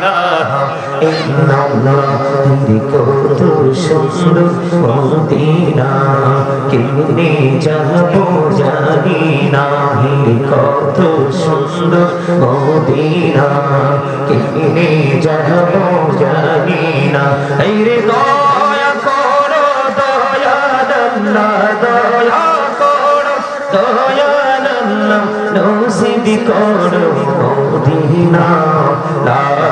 ইলাহা ইল্লাল্লাহ কত সুন্দর মদিনা কেমনে যাব জানি না কত সুন্দর মদিনা কেমনে যাব জানি না এই রে দয়া করো দয়া দল্লা দয়া করো দয়া দল্লা নসিব করো মদিনা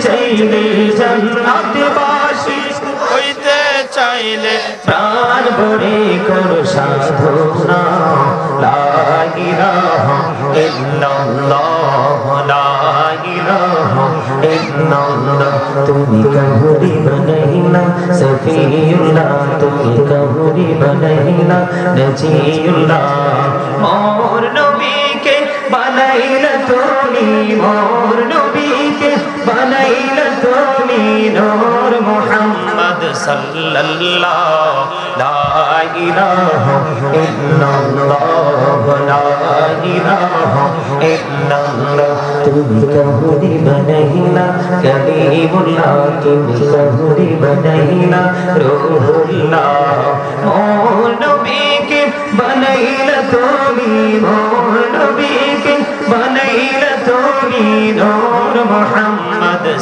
চাইলে জান্নাত বাসী হইতে চাইলে প্রাণ ভরে করো সাধনা। লা ইলাহা ইল্লাল্লাহ লা ইলাহা ইল্লাল্লাহ। তুমি কাহুরি বনাইলা, সফিউল্লাহ। নজিউল্লাহ। মোর নবীকে বানাইলা তুমি, মোর নবীকে বানাইলা তুমি নূর মুহাম্মদ সাল্লাল্লাহ লা ইলাহা ইল্লাল্লাহ। লা ইলাহা ইল্লাল্লাহ তুমি কাহুরি বানাইলা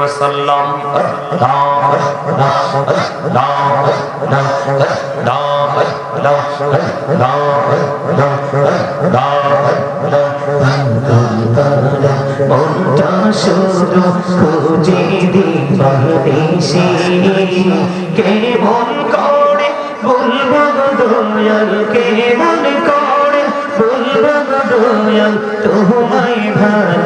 ওয়াসাল্লাম। মনটা শুধু খুঁজে দিবানিসি কেমন করে বলব দয়াল, কেমন করে বলব দয়াল, তোমায় যখন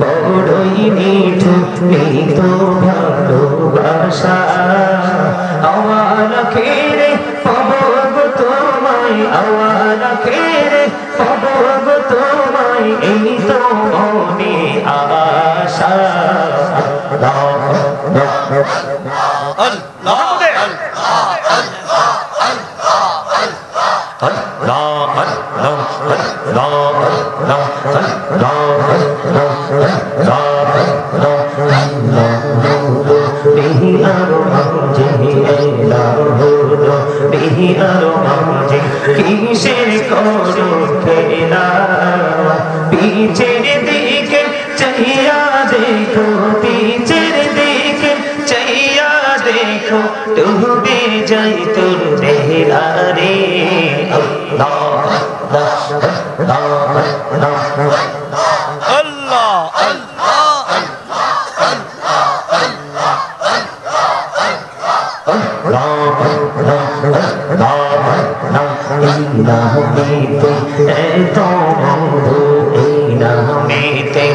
বড়ই মিঠু তো ভালোবাসা আমার খেরে পাবো তোমায় আমার খেরে পাবো al. আল্লাহ নামেতে এত মধু এই নামেতে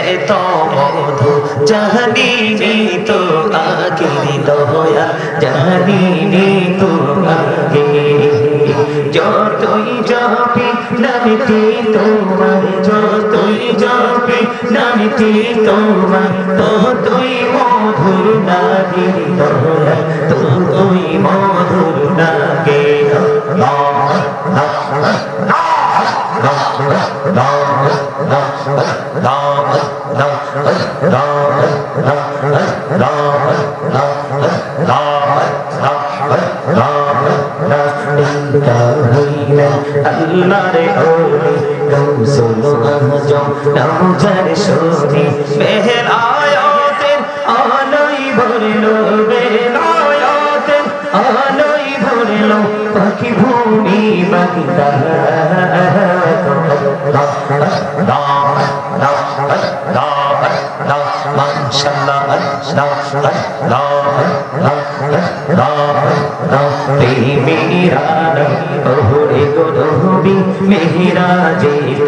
এত মধু জাহানিনি তো আগে দয়া জাহানিনি তো আগে যতই যাবে নামটি তোমার যতই যাবে নামটি তোমার ততই মধুর লাগে ততই মধুর লাগে আল্লাহরে ওরে গৌসল আজম নামজার সরি মেহরায়াতের আলোই ভরলো বেলায়াতের আলোই ভরলো পাখি ভূমি বাগদা মাশাআল্লাহ আল্লাহ আল্লাহ আল্লাহ প্রেমেরা ওরে কহরে গোরবি মেহরা যেতে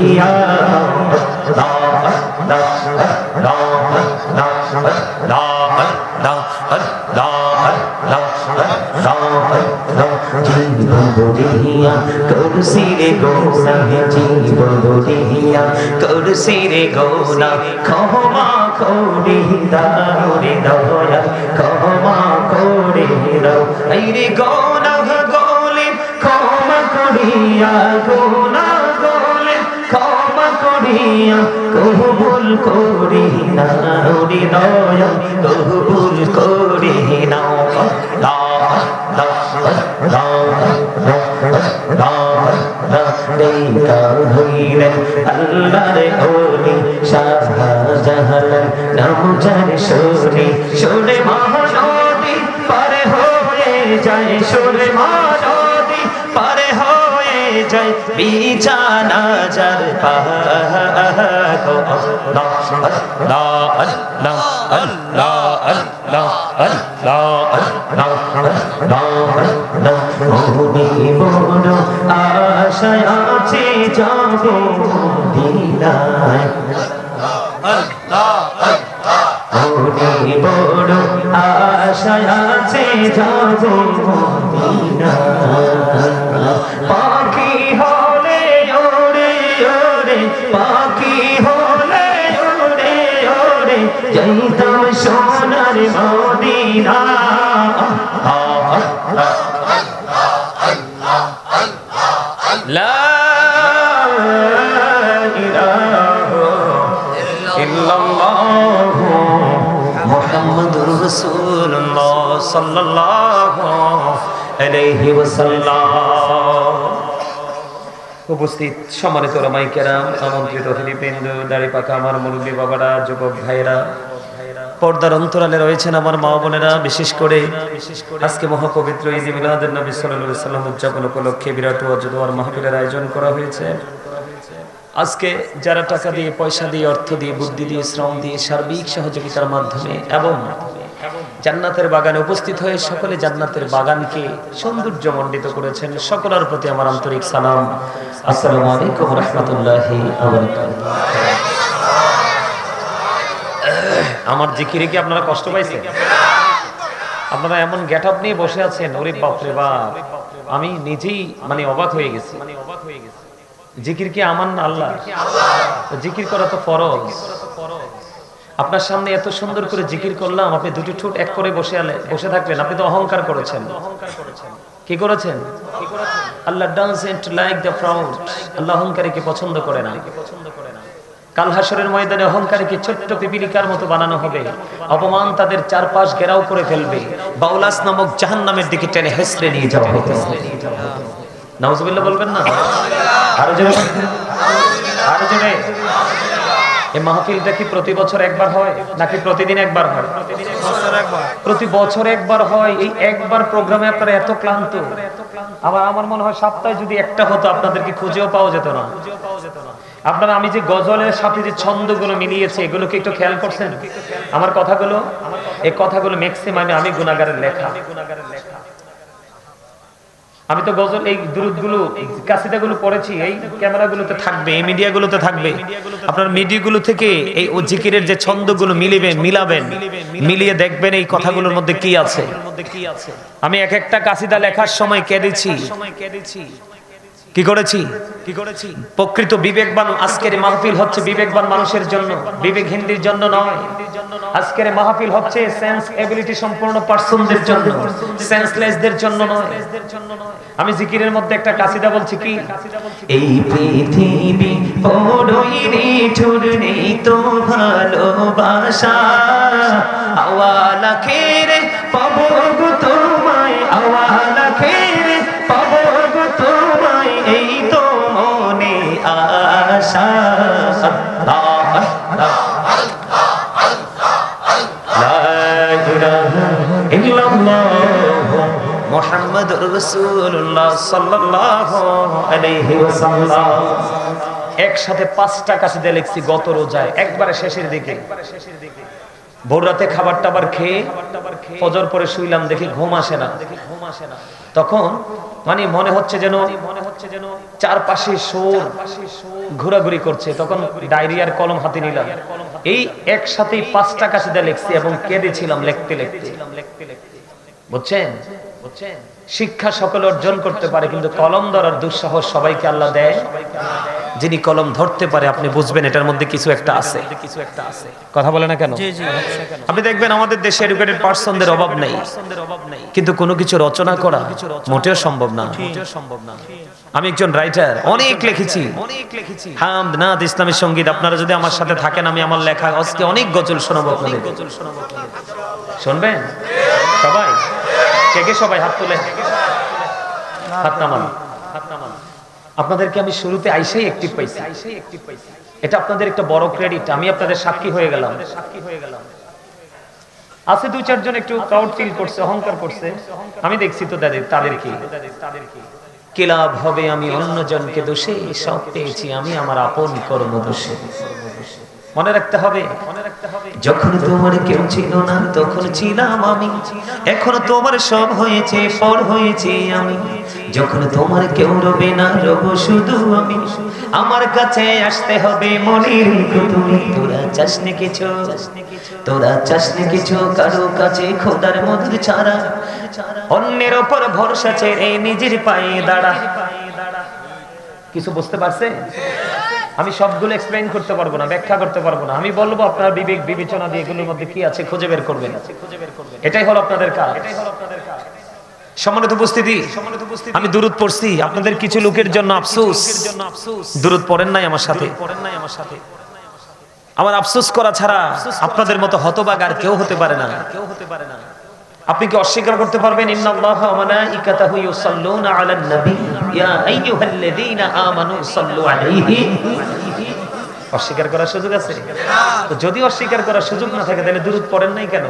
মুমিনের লাগিয়া জীবন করছি রে গোনা জীবন দিয়া করছি রে গোনা ক্ষমা করে দাও রে দয়া, ক্ষমা করে দাও। এই রে গোনা গোলে ক্ষমা করিয়া ক্ষমা করিয়া কবুল করি না রে দয়া কবুল করি না আল্লাহরে ওলি শাহজাহান নাম যার সুরি সুরে মহানদী পারে হয়ে যায় পারে হয়ে যায়, বিছানা যার পাগো আল্লাহ আল্লাহ আল্লাহ আল্লাহ আল্লাহ আল্লাহ আশায় আছে, যাব ওরে বড় আশায় আছে যাব দিনায় উপস্থিত সম্মানিত রামাই কেরাম আমন্ত্রিত অতিথিবৃন্দ দাড়ি পাকা আমার মুরব্বী বাবারা যুবক ভাইরা পর্দার অন্তরালে রয়েছেন আমার মা বোনেরা, বিশেষ করে আজকে মহাপবিত্র ঈদ মিলাদুল নবী সাল্লাল্লাহু সাল্লাম উদযাপন উপলক্ষে বিরাট ওয়াজদার মাহফিলের আয়োজন করা হয়েছে। আজকে যারা টাকা দিয়ে, পয়সা দিয়ে, অর্থ দিয়ে, বুদ্ধি দিয়ে, শ্রম দিয়ে সার্বিক সহযোগিতার মাধ্যমে এবং জান্নাতের বাগানে উপস্থিত হয়ে সকলে জান্নাতের বাগানকে সৌন্দর্য মণ্ডিত করেছেন, সকলের প্রতি আমার আন্তরিক সালাম। আসসালামু আলাইকুম রহমতুল্লাহি আমার জিকিরে কি আপনারা কষ্ট পাইছেন? আপনারা এমন গেট আপ নিয়ে বসে আছেন, ওরে বাপরে বাপ। আমি নিজেই মানে অবাক হয়ে গেছি। জিকির কি আমার না আল্লাহ জিকির করা তো ফরজ। আপনার সামনে এত সুন্দর করে জিকির করলাম, আপনি দুটি ঠোঁট এক করে বসে আলে বসে থাকলেন আপনি তো অহংকার করেছেন। কি করেছেন? Allah doesn't like the proud Allah অহংকারীকে পছন্দ করে না। কাল হাসরের ময়দানে অহংকারীকে ছোট্ট পিপিলিকার মতো বানানো হবে। অপমান তাদের চারপাশ ঘেরাও করে ফেলবে। বাউলাস নামক জাহান নামের দিকে টেনে হেসড়ে নিয়ে যাওয়া হবে নাউজুবিল্লাহ বলবেন না? আরও জোরে। আরও জোরে। এই মাহফিলটা কি প্রতি বছর একবার হয়, নাকি প্রতিদিন একবার হয়? প্রতি বছর একবার হয়। এই একবার প্রোগ্রামে আপনারা এত ক্লান্ত। আবার আমার মনে হয় সপ্তাহে যদি একটা হতো, আপনাদেরকে খুঁজেও পাওয়া যেত না। আপনারা, আমি যে গজলের সাথে যে ছন্দগুলো মিলিয়েছে, এগুলোকে একটু খেয়াল করছেন? আমার কথাগুলো, এই কথাগুলো ম্যাক্সিমামে আমি গুণাগারের লেখা। আমি তো গজল, এই দুরুদগুলো, কাসিদাগুলো পড়েছি, এই ক্যামেরাগুলোতে থাকবে, এই মিডিয়াগুলোতে থাকবে। আপনার মিডিয়াগুলো থেকে এই জিকিরের যে ছন্দগুলো মিলিবেন, মিলাবেন, মিলিয়ে দেখবেন এই কথাগুলোর মধ্যে কি আছে। আমি এক একটা কাসিদা লেখার সময় কেঁদেছি। কি করেছি? কি করেছি প্রকৃত বিবেকবান আজকের মাহফিল হচ্ছে বিবেকবান মানুষের জন্য বিবেকহীনদের জন্য নয়। আজকের মাহফিল হচ্ছে সেন্স এবিলিটি সম্পূর্ণ পার্সনদের জন্য সেন্সলেসদের জন্য নয়। আমি জিকিরের মধ্যে একটা কাসিদা বলছি কি? এই পৃথিবী বড়ই নিঠুর, নেই তো ভালোবাসা। আওয়ালা খেরে পাবো ইল্লাল্লাহ মোহাম্মদুর রাসূলুল্লাহ সাল্লাল্লাহু আলাইহি ওয়াসাল্লাম। একসাথে পাঁচটা কাসিদা লিখছি গত রোজায়। একবারে শেষের দিকে। ভোর রাতে খাবার টাবার খেয়ে ফজর পরে শুইলাম, দেখি ঘুম আসে না। ঘুম আসে না তখন মানে মনে হচ্ছে যেন মনে হচ্ছে যেন চারপাশে সোর ঘোরাঘুরি করছে। তখন ডায়রিয়ার কলম হাতে নিলাম। এই একসাথে পাঁচটা কাশিদা লিখছি এবং কেঁদেছিলাম লিখতে লিখতে। বুঝছেন বুঝছেন? শিক্ষা সকলে অর্জন করতে পারে, কিন্তু কলম ধরার দুঃসাহস সবাইকে আল্লাহ দেয়। যিনি কলম ধরতে পারে আপনি বুঝবেন এটার মধ্যে কিছু একটা আছে। কথা বলে না কেন? আপনি দেখবেন আমাদের দেশে এডুকেটেড পার্সনদের অভাব নেই। কিন্তু কোনো কিছু রচনা করা মোটেও সম্ভব না। আমি একজন রাইটার অনেক লিখেছি। অনেক লিখেছি হামদ নাদ ইসলামী সংগীত আপনারা যদি আমার সাথে থাকেন আমি আমার লেখা আজকে অনেক গজল শোনাবো আপনাদের। শুনবেন? সবাই? কে কে সবাই হাত তুলে? হাত নামান। আপনাদেরকে আমি শুরুতে আইসাই একটিভ পাইছি। এটা আপনাদের একটা বড় ক্রেডিট আমি আপনাদের সাক্ষী হয়ে গেলাম। সাক্ষী হয়ে গেলাম আছে দুই চারজন একটু প্রাউড ফিল করছে, অহংকার করছে। আমি দেখছি তো তাদের তাদের কি? কি হবে আমি অন্যজনকে দোষে? সব পেয়েছি আমি, আমার আপন কর্ম দোষে মনে রাখতে হবে যখন তোমার কেউ ছিল না, তখন ছিলাম আমি। এখন তোমার সব হয়েছে, পর হয়েছে আমি। যখন তোমার কেউ রবে না, রব শুধু আমি। আমার কাছে আসতে হবে মনের তুমি তোরা চাসনে কিছু? তোরা চাসনে কিছু? কারও কাছে খোদার মধুর ছাড়া। অন্যের ওপর ভরসা ছেড়ে নিজের পায়ে দাঁড়া। কিছু বুঝতে পারছে আমি সবগুলো এক্সপ্লেইন করতে পারব না, ব্যাখ্যা করতে পারব না। আমি বলব আপনার বিবেক বিবেচনা দিয়ে এগুলোর মধ্যে কি আছে খুঁজে বের করবেন। এটাই হলো আপনাদের কাজ। সম্মানিত উপস্থিতি, আমি দূরত পড়ছি। আপনাদের কিছু লোকের জন্য আফসোস। দূরত আমার পড়েন নাই আমার সাথে। আমার আফসোস করা ছাড়া আপনাদের মতো হতবাগ আর কেউ হতে পারে না কেউ হতে পারে না। আপনি কি অস্বীকার করতে পারবেন? ইন্নাল্লাহা ওয়া মালাইকাতাহু ইউসাল্লুনা আলান নবী। ইয়া আইয়ুহাল্লাযীনা আমানু সাল্লু আলাইহি। অস্বীকার করার সুযোগ আছে? তো যদি অস্বীকার করার সুযোগ না থাকে তাহলে দূরত পড়েন নাই কেন?